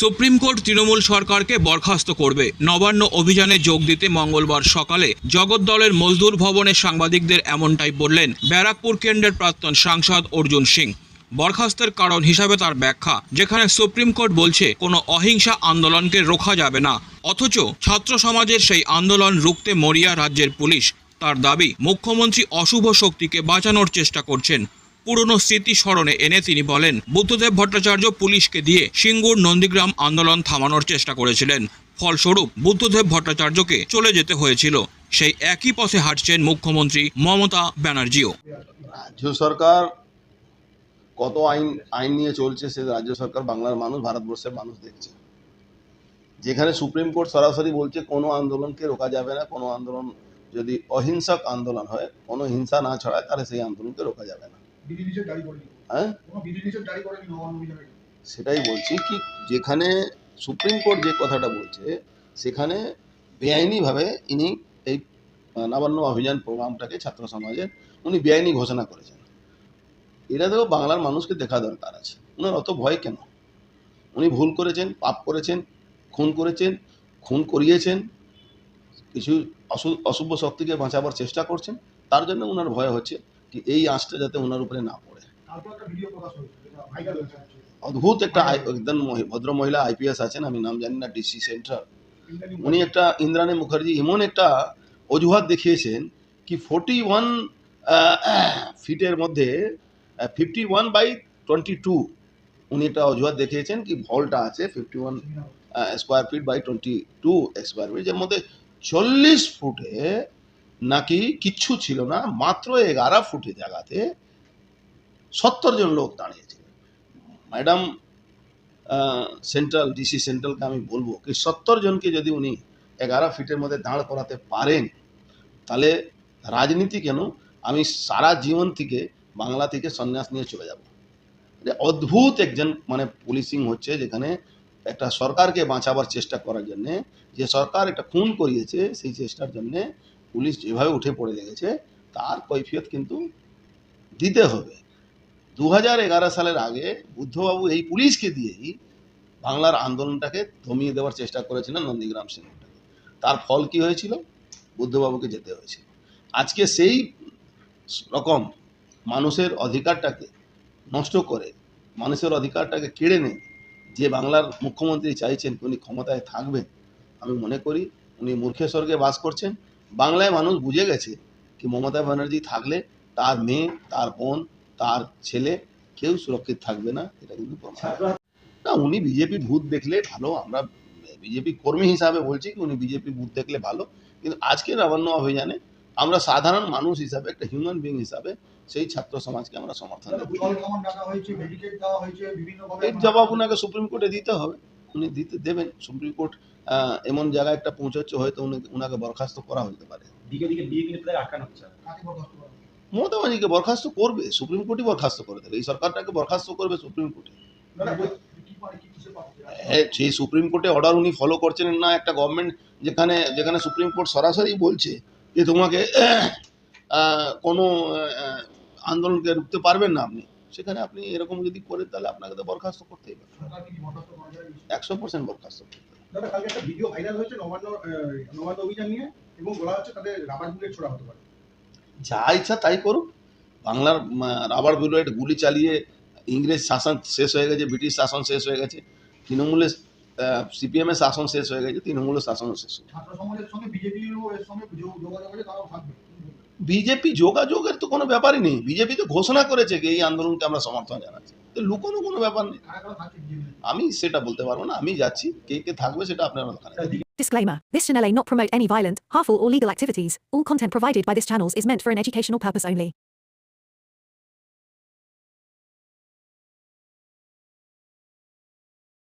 Supreme court Trinamool সরকারকে বরখাস্ত করবে। নবান্ন অভিযানে যোগ দিতে মঙ্গলবার সকালে জগদ্দলের মজদুর ভবনে সাংবাদিকদের এমনটাই বললেন ব্যারাকপুর কেন্দ্রের প্রাক্তন সাংসদ অর্জুন সিং। বরখাস্তের কারণ হিসাবে তার ব্যাখ্যা, যেখানে সুপ্রিম কোর্ট বলছে কোনো অহিংসা আন্দোলনকে রোখা যাবে না, অথচ ছাত্র সমাজের সেই আন্দোলন রুখতে মরিয়া রাজ্যের পুলিশ। তার দাবি, মুখ্যমন্ত্রী অশুভ শক্তিকে বাঁচানোর চেষ্টা করছেন। পুরনো স্মৃতি স্মরণে এনে তিনি বলেন, বুদ্ধদেব ভট্টাচার্য পুলিশকে দিয়ে সিঙ্গুর নন্দীগ্রাম আন্দোলন থামানোর চেষ্টা করেছিলেন। ফলস্বরূপ বুদ্ধদেব ভট্টাচার্যকে চলে যেতে হয়েছিল। সেই একই পথে হাঁটছেন মুখ্যমন্ত্রী মমতা ব্যানার্জিও। রাজ্য সরকার কত আইন আইন নিয়ে চলছে, সে রাজ্য সরকার বাংলার মানুষ, ভারতবর্ষের মানুষ দেখছে। যেখানে সুপ্রিম কোর্ট সরাসরি বলছে, কোনো আন্দোলনকে রোকা যাবে না, কোনো আন্দোলন যদি অহিংসক আন্দোলন হয়, কোনো হিংসা না ছড়ায়, তাহলে সেই আন্দোলনকে রোকা যাবে না। হ্যাঁ? সেটাই বলছি কি যেখানে সুপ্রিম কোর্ট যে কথাটা বলছে সেখানে বেআইনিভাবে ইনি এই নবান্ন অভিযান প্রোগ্রামটাকে ছাত্র সমাজের উনি বেআইনি ঘোষণা করেছেন। এটা তো বাংলার মানুষকে দেখা দরকার আছে। ওনার অত ভয় কেন? উনি ভুল করেছেন পাপ করেছেন খুন করেছেন খুন করিয়েছেন কিছু অশু- অশুভ শক্তিকে বাঁচাবার চেষ্টা করছেন তার জন্য ওনার ভয় হচ্ছে। এই আঁচটা যাতে ওনার উপরে না পড়ে। অদ্ভুত একটা একজন ভদ্র মহিলা আইপিএস আছেন আমি নাম জানি না ডিসি সেন্টার উনি একটা ইন্দ্রাণী মুখার্জি এমন একটা অজুহাত দেখিয়েছেন কি ফোর্টি ওয়ান ফিটের মধ্যে fifty one by twenty two উনি একটা অজুহাত দেখিয়েছেন কি ভলটা আছে fifty one square feet by twenty two square feet যার মধ্যে চল্লিশ ফুটে নাকি কিচ্ছু ছিল না, মাত্র এগারো ফুটে জায়গাতে সত্তর জন লোক দাঁড়িয়েছিল। ম্যাডাম সেন্ট্রাল, ডিসি সেন্ট্রালকে আমি বলব কি, সত্তর জনকে যদি উনি এগারো ফিটের মধ্যে দাঁড় করাতে পারেন, তাহলে রাজনীতি কেন? আমি সারা জীবন থেকে বাংলা থেকে সন্ন্যাস নিয়ে চলে যাব। অদ্ভুত একজন মানে পুলিশিং হচ্ছে যেখানে একটা সরকারকে বাঁচাবার চেষ্টা করার জন্যে, যে সরকার একটা খুন করিয়েছে, সেই চেষ্টার জন্যে পুলিশ যেভাবে উঠে পড়ে লেগেছে, তার কৈফিয়ত কিন্তু দিতে হবে। দু হাজার এগারো সালের আগে বুদ্ধবাবু এই পুলিশকে দিয়েই বাংলার আন্দোলনটাকে দমিয়ে দেওয়ার চেষ্টা করেছিলেন নন্দীগ্রাম সিংহটাকে তার ফল কি হয়েছিল? বুদ্ধবাবুকে যেতে হয়েছিল। আজকে সেই রকম মানুষের অধিকারটাকে নষ্ট করে, মানুষের অধিকারটাকে কেড়ে নেই যে বাংলার মুখ্যমন্ত্রী চাইছেন উনি ক্ষমতায় থাকবেন, আমি মনে করি উনি মূর্খের স্বর্গে বাস করছেন। বাংলায় মানুষ বুঝে গেছে কি মমতা ব্যানার্জি থাকলে তার মেয়ে তার বোন তার ছেলে কেউ সুরক্ষিত থাকবে না এটা কিন্তু না উনি বিজেপি ভূত দেখলে ভালো আমরা বিজেপি কর্মী হিসাবে বলছি কি উনি বিজেপি ভূত দেখলে ভালো কিন্তু আজকে নবান্ন অভিযানে আমরা সাধারণ মানুষ হিসাবে একটা হিউম্যান বিং হিসাবে সেই ছাত্র সমাজকে আমরা সমর্থন দেব। এর জবাব ওনাকে সুপ্রিম কোর্টে দিতে হবে। উনি দিতে দেবেন সুপ্রিম কোর্ট এমন জায়গায় একটা পৌঁছচ্ছে হয়তো উনি ওনাকে বরখাস্ত করা হতে পারে। দিকে দিকে বিয়ে কিন্তু প্রায় আটকানো হচ্ছে। বরখাস্ত মমতা ব্যানার্জিকে বরখাস্ত করবে সুপ্রিম কোর্টই বরখাস্ত করে দেবে। এই সরকারটাকে বরখাস্ত করবে সুপ্রিম কোর্টে। না, না, ওই- কি পারে, কি কিসে পাচ্ছে? হ্যাঁ সেই সুপ্রিম কোর্টে অর্ডার উনি ফলো করছেন না একটা গভর্নমেন্ট যেখানে যেখানে সুপ্রিম কোর্ট সরাসরি বলছে যে তোমাকে কোনো আন্দোলনকে রুখতে পারবেন না আপনি। সেখানে আপনি এরকম যদি করেন তাহলে আপনাকে তো বরখাস্ত করতেই হবে? একশো পার্সেন্ট বরখাস্ত করতে হবে দাদা কালকে একটা ভিডিও ভাইরাল হয়েছে নবান্ন নবান্ন অভিযান নিয়ে এবং বলা হচ্ছে তাদের রাবার বুলেট ছোড়া হতে পারে যা ইচ্ছা তাই করুক বাংলার রাবার বুলেট গুলি চালিয়ে ইংরেজ শাসন শেষ হয়ে গেছে ব্রিটিশ শাসন শেষ হয়ে গেছে তৃণমূলের সিপিএমের শাসন শেষ হয়ে গেছে তৃণমূলের শাসনও শেষ হয়ে গেছে। ছাত্র সমাজের সঙ্গে বিজেপিরও সঙ্গে যোগাযোগ আছে তারাও থাকবে বিজেপি যোগাযোগের তো কোনো ব্যাপারই নেই বিজেপি তো ঘোষণা করেছে যে এই আন্দোলনকে আমরা সমর্থন জানাচ্ছি তো লুকোনো কোনো ব্যাপার নেই আমি সেটা বলতে পারব না আমি যাচ্ছি কে কে থাকবে সেটা আপনারা ওখানে Disclaimer This channel may not promote any violent, harmful, or legal activities. All content provided by this channel is meant for an educational purpose only.